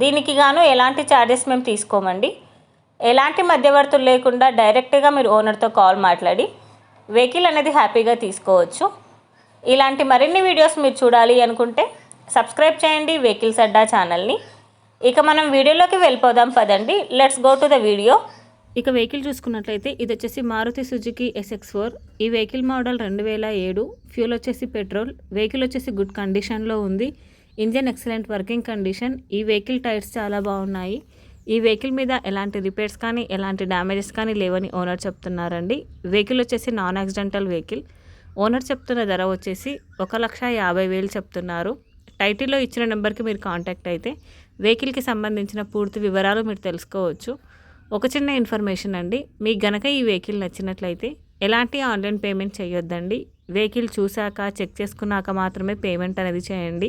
దీనికి గాను ఎలాంటి ఛార్జెస్ మేము తీసుకోమండి. ఎలాంటి మధ్యవర్తులు లేకుండా డైరెక్ట్గా మీరు ఓనర్తో కాల్ మాట్లాడి వెహికల్ అనేది హ్యాపీగా తీసుకోవచ్చు. ఇలాంటి మరిన్ని వీడియోస్ మీరు చూడాలి అనుకుంటే సబ్స్క్రైబ్ చేయండి వెహికల్స్ అడ్డా ఛానల్ని ఇక మనం వీడియోలోకి వెళ్ళిపోదాం పదండి. Let's go to the video ఇక వెహికల్ చూసుకున్నట్లయితే ఇది వచ్చేసి మారుతి సుజుకి ఎస్ఎక్స్ ఫోర్ ఈ వెహికల్ మోడల్ రెండు వేల ఏడు. ఫ్యూల్ వచ్చేసి పెట్రోల్. వెహికల్ వచ్చేసి గుడ్ కండిషన్లో ఉంది. Engine excellent working condition. ఈ వెహికల్ టైర్స్ చాలా బాగున్నాయి. ఈ వెహికల్ మీద ఎలాంటి రిపేర్స్ కానీ ఎలాంటి డ్యామేజెస్ కానీ లేవని ఓనర్ చెప్తున్నారండి. వెహికల్ వచ్చేసి నాన్ యాక్సిడెంటల్ వెహికల్. ఓనర్ చెప్తున్న ధర వచ్చేసి ఒక లక్ష యాభై వేలు చెప్తున్నారు. టైటిల్లో ఇచ్చిన నెంబర్కి మీరు కాంటాక్ట్ అయితే వెహికల్కి సంబంధించిన పూర్తి వివరాలు మీరు తెలుసుకోవచ్చు. ఒక చిన్న ఇన్ఫర్మేషన్ అండి. మీకు గనక ఈ వెహికల్ నచ్చినట్లయితే ఎలాంటి ఆన్లైన్ పేమెంట్ చేయొద్దండి. వెహికల్ చూశాక చెక్ చేసుకున్నాక మాత్రమే పేమెంట్ అనేది చేయండి.